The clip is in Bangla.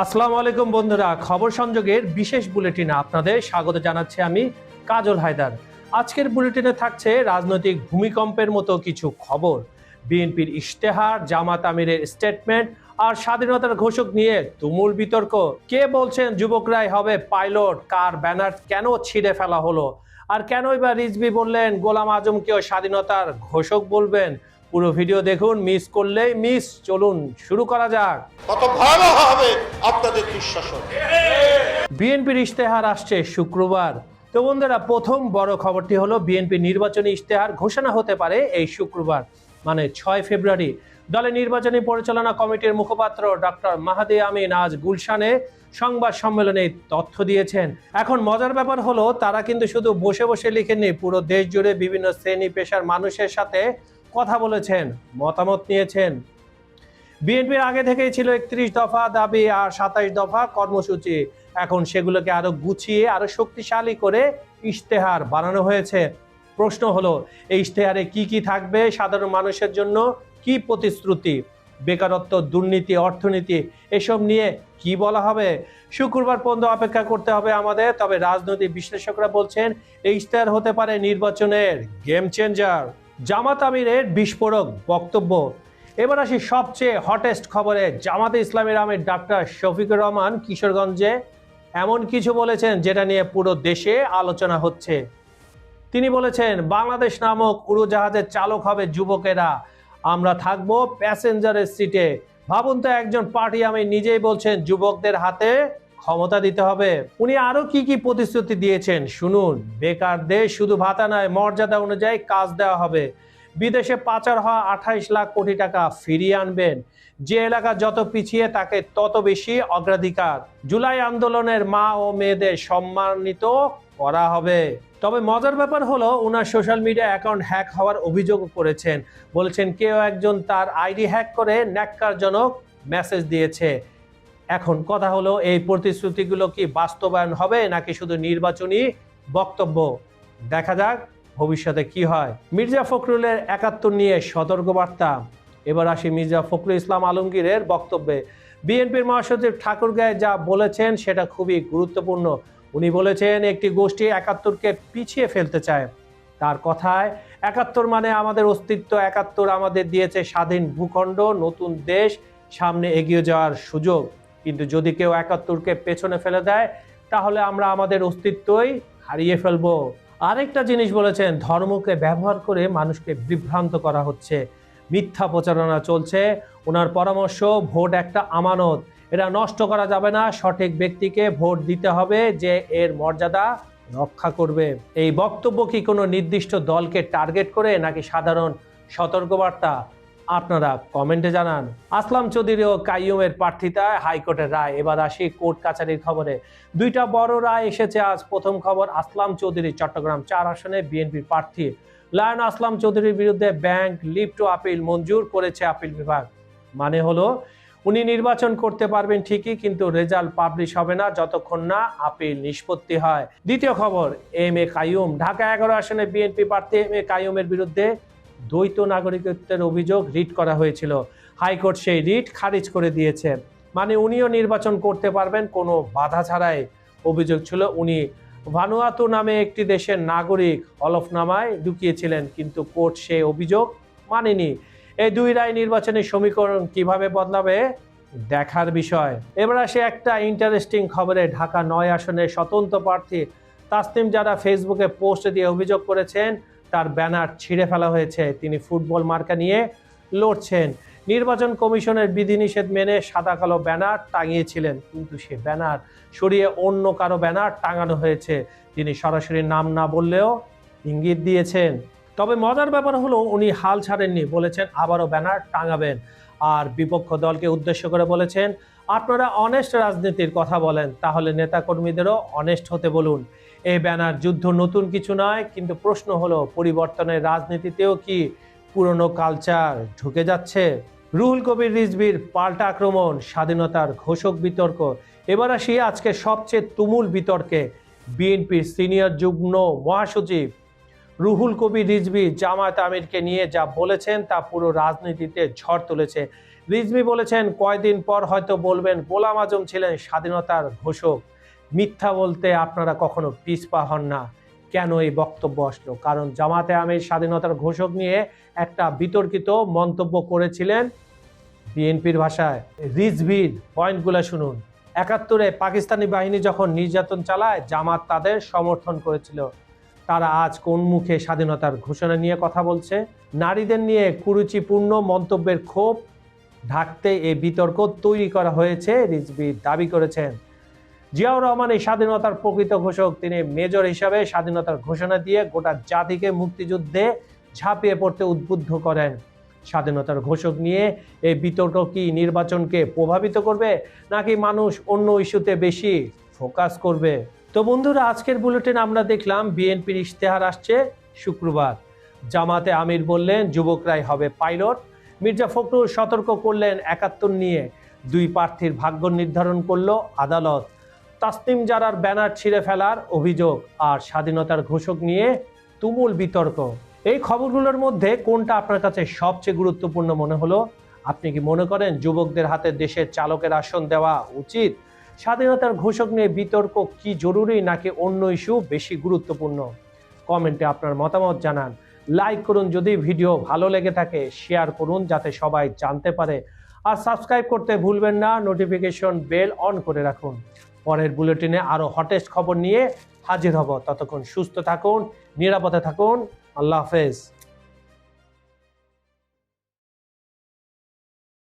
আসসালামু আলাইকুম বন্ধুরা, খবর সংযোগের বিশেষ বুলেটিনে আপনাদের স্বাগত জানাচ্ছি আমি কাজল হায়দার। আজকের বুলেটিনে থাকছে রাজনৈতিক ভূমিকম্পের মতো কিছু খবর। বিএনপির ইশতেহার, জামাত আমিরের স্টেটমেন্ট আর স্বাধীনতার ঘোষক নিয়ে তুমুল বিতর্ক। কে বলছেন যুবকরাই হবে পাইলট? কার ব্যানার কেন ছিঁড়ে ফেলা হলো? আর কেনই বা রিজবি বললেন গোলাম আজমকেও স্বাধীনতার ঘোষক বলবেন? পুরো ভিডিও দেখুন মিস করলেই মিস চলুন শুরু করা যাক। কত ভয়াবহ হবে আপনাদের দুঃশাসন বিএনপির ইশতেহার আসছে শুক্রবার। তো বন্ধুরা প্রথম বড় খবরটি হলো বিএনপি নির্বাচনী ইশতেহার ঘোষণা হতে পারে এই শুক্রবার মানে ছয় ফেব্রুয়ারি। দলের নির্বাচনী পরিচালনা কমিটির মুখপাত্র ডক্টর মাহাদি আমিন আজ গুলশানে সংবাদ সম্মেলনে তথ্য দিয়েছেন। এখন মজার ব্যাপার হলো তারা কিন্তু শুধু বসে বসে লিখেননি পুরো দেশ জুড়ে বিভিন্ন শ্রেণি পেশার মানুষের সাথে কথা বলেছেন, মতামত নিয়েছেন। বিএনপির আগে থেকেই ছিল একত্রিশ দফা দাবি আর সাতাইশ দফা কর্মসূচি। এখন সেগুলোকে আরও গুছিয়ে, আরও শক্তিশালী করে ইশতেহার বানানো হয়েছে। প্রশ্ন হলো, এই ইশতেহারে কি কি থাকবে, সাধারণ মানুষের জন্য কি প্রতিশ্রুতি? বেকারত্ব, দুর্নীতি, অর্থনীতি, এসব নিয়ে কি বলা হবে? শুক্রবার পর্যন্ত অপেক্ষা করতে হবে আমাদের, তবে রাজনৈতিক বিশ্লেষকরা বলছেন, এই ইশতেহার হতে পারে নির্বাচনের গেম চেঞ্জার। জামাত আমিরের বিস্ফোরক বক্তব্য। এবার আসি সবচেয়ে হটেস্ট খবরে। জামাতে ইসলামের আমির ডাক্তার শফিকুর রহমান কিশোরগঞ্জে এমন কিছু বলেছেন যেটা নিয়ে পুরো দেশে আলোচনা হচ্ছে। তিনি বলেছেন, বাংলাদেশ নামক উড়োজাহাজের চালক হবে যুবকেরা। আমরা থাকব প্যাসেঞ্জারের সিটে ভাবুন তো, একজন পার্টি আমি নিজেই বলছেন, যুবকদের হাতে ক্ষমতা দিতে হবে। উনি আরও কি কি প্রতিশ্রুতি দিয়েছেন? শুনুন বেকারদের শুধু ভাতা নয়, মর্যাদা অনুযায়ী কাজ দেওয়া হবে। বিদেশে পাচার হওয়া আঠাইশ লাখ কোটি টাকা ফিরিয়ে আনবেন। যে এলাকা যত পিছিয়ে তাকে তত বেশি অগ্রাধিকার। জুলাই আন্দোলনের মা ও মেয়েদের সম্মানিত করা হবে। তবে মজার ব্যাপার হলো ওনার সোশ্যাল মিডিয়া অ্যাকাউন্ট হ্যাক হওয়ার অভিযোগ করেছেন। বলেছেন, কেউ একজন তার আইডি হ্যাক করে ন্যাক্কারজনক মেসেজ দিয়েছে। এখন কথা হলো, এই প্রতিশ্রুতিগুলো কি বাস্তবায়ন হবে নাকি শুধু নির্বাচনী বক্তব্য? দেখা যাক ভবিষ্যতে কি হয়। মির্জা ফখরুলের একাত্তর নিয়ে সতর্কবার্তা। এবার আসি মির্জা ফখরুল ইসলাম আলমগীরের বক্তব্যে। বিএনপির মহাসচিব ঠাকুরগাঁয় যা বলেছেন সেটা খুবই গুরুত্বপূর্ণ। উনি বলেছেন, একটি গোষ্ঠী একাত্তরকে পিছিয়ে ফেলতে চায়। তার কথায়, একাত্তর মানে আমাদের অস্তিত্ব, একাত্তর আমাদের দিয়েছে স্বাধীন ভূখণ্ড, নতুন দেশ, সামনে এগিয়ে যাওয়ার সুযোগ। কিন্তু যদি কেউ একাত্তরকে পেছনে ফেলে দেয়, তাহলে আমরা আমাদের অস্তিত্বই হারিয়ে ফেলব। আরেকটা জিনিস বলেছেন, ধর্মকে ব্যবহার করে মানুষকে বিভ্রান্ত করা হচ্ছে। মিথ্যা প্রচারণা চলছে, ওনার পরামর্শ, ভোট একটা আমানত। এটা নষ্ট করা যাবে না, সঠিক ব্যক্তিকে ভোট দিতে হবে যে এর মর্যাদা রক্ষা করবে। এই বক্তব্য কি কোনো নির্দিষ্ট দলকে টার্গেট করে, নাকি সাধারণ সতর্কবার্তা? আপনারা কমেন্টে জানান। আসলাম চৌধুরী ও কাইয়ুমের প্রার্থিতায় হাইকোর্টের রায়। এবার আসি কোর্ট কাছারির খবরে। দুইটা বড় রায় এসেছে আজ। প্রথম খবর, আসলাম চৌধুরী, চট্টগ্রাম চার আসনে বিএনপির প্রার্থী। লায়ন আসলাম চৌধুরীর বিরুদ্ধে ব্যাংক লিফট ও আপিল মঞ্জুর করেছে আপিল বিভাগ। মানে হলো, উনি নির্বাচন করতে পারবেন ঠিকই, কিন্তু রেজাল্ট পাবলিশ হবে না, যতক্ষণ না আপিল নিষ্পত্তি হয়। দ্বিতীয় খবর, এম এ কাইয়ুম। ঢাকা এগারো আসনে বিএনপি প্রার্থী এম এ কাইয়ুমের বিরুদ্ধে দ্বৈত নাগরিকত্বের অভিযোগ রিট করা হয়েছিল। হাইকোর্ট সেই রিট খারিজ করে দিয়েছে। মানে উনিও নির্বাচন করতে পারবেন, কোনো বাধা ছাড়াই। অভিযোগ ছিল, উনি ভানুয়াতু নামে একটি দেশের নাগরিক হলফনামায় ঢুকিয়েছিলেন, কিন্তু কোর্ট সেই অভিযোগ মানেনি। এই দুই রায় নির্বাচনের সমীকরণ কীভাবে বদলাবে, দেখার বিষয়। এবার আসে একটা ইন্টারেস্টিং খবরে, ঢাকা নয় আসনের স্বতন্ত্র প্রার্থী তাসনিম যারা ফেসবুকে পোস্ট দিয়ে অভিযোগ করেছেন তার ব্যানার ছিঁড়ে ফেলা হয়েছে। তিনি ফুটবল মার্কা নিয়ে লড়ছেন। নির্বাচন কমিশনের বিধিনিষেধ মেনে সাদা কালো ব্যানার টাঙিয়েছিলেন, কিন্তু সে ব্যানার সরিয়ে অন্য কারও ব্যানার টাঙানো হয়েছে। তিনি সরাসরি নাম না বললেও ইঙ্গিত দিয়েছেন। তবে মজার ব্যাপার হলো, উনি হাল ছাড়েননি, বলেছেন আবারও ব্যানার টাঙাবেন। আর বিপক্ষ দলকে উদ্দেশ্য করে বলেছেন, আপনারা অনেস্ট রাজনীতির কথা বলেন, তাহলে নেতাকর্মীদেরও অনেস্ট হতে বলুন। এই ব্যানার যুদ্ধ নতুন কিছু নয়, কিন্তু প্রশ্ন হলো, পরিবর্তনের রাজনীতিতেও কি পুরনো কালচার ঢুকে যাচ্ছে? রুহুল কবির রিজবির পাল্টা আক্রমণ, স্বাধীনতার ঘোষক বিতর্ক। এবার আসি আজকে সবচেয়ে তুমুল বিতর্কে। বিএনপির সিনিয়র যুগ্ম মহাসচিব রুহুল কবির রিজভি জামায়াত আমিরকে নিয়ে যা বলেছেন তা পুরো রাজনীতিতে ঝড় তুলেছে। রিজভি বলেছেন, কয়দিন পর হয়তো বলবেন, গোলাম আজম ছিলেন স্বাধীনতার ঘোষক। মিথ্যা বলতে আপনারা কখনো পিছপা হন না। কেন এই বক্তব্য আসলো? কারণ জামাতে আমির স্বাধীনতার ঘোষক নিয়ে একটা বিতর্কিত মন্তব্য করেছিলেন বিএনপির ভাষায়। রিজভির পয়েন্টগুলো শুনুন। একাত্তরে পাকিস্তানি বাহিনী যখন নির্যাতন চালায়, জামাত তাদের সমর্থন করেছিল। তারা আজ কোন মুখে স্বাধীনতার ঘোষণা নিয়ে কথা বলছে? নারীদের নিয়ে কুরুচিপূর্ণ মন্তব্যের ক্ষোভ ঢাকতে এই বিতর্ক তৈরি করা হয়েছে রিজভি দাবি করেছেন। জিয়াউর রহমান এই স্বাধীনতার প্রকৃত ঘোষক। তিনি মেজর হিসাবে স্বাধীনতার ঘোষণা দিয়ে গোটা জাতিকে মুক্তিযুদ্ধে ঝাঁপিয়ে পড়তে উদ্বুদ্ধ করেন। স্বাধীনতার ঘোষক নিয়ে এই বিতর্ক কি নির্বাচনকে প্রভাবিত করবে, নাকি মানুষ অন্য ইস্যুতে বেশি ফোকাস করবে? তো বন্ধুরা, আজকের বুলেটিন আমরা দেখলাম, বিএনপির ইশতেহার আসছে শুক্রবার। জামাতে আমির বললেন, যুবকরাই হবে পাইলট। মির্জা ফখরুল সতর্ক করলেন একাত্তর নিয়ে। দুই প্রার্থীর ভাগ্য নির্ধারণ করল আদালত। তাসনিম জারার ব্যানার ছিঁড়ে ফেলার অভিযোগ আর স্বাধীনতার ঘোষক নিয়ে তুমুল বিতর্ক। এই খবরগুলোর মধ্যে কোনটা আপনার কাছে সবচেয়ে গুরুত্বপূর্ণ মনে হলো? আপনি কি মনে করেন যুবকদের হাতে দেশের চালকের আসন দেওয়া উচিত? স্বাধীনতার ঘোষক নিয়ে বিতর্ক কি জরুরি নাকি অন্য ইস্যু বেশি গুরুত্বপূর্ণ? কমেন্টে আপনার মতামত জানান। লাইক করুন যদি ভিডিও ভালো লেগে থাকে, শেয়ার করুন যাতে সবাই জানতে পারে। আর সাবস্ক্রাইব করতে ভুলবেন না, নোটিফিকেশন বেল অন করে রাখুন। পরের বুলেটিনে আরও হটেস্ট খবর নিয়ে হাজির হব। ততক্ষণ সুস্থ থাকুন, নিরাপদে থাকুন। আল্লাহ হাফেজ।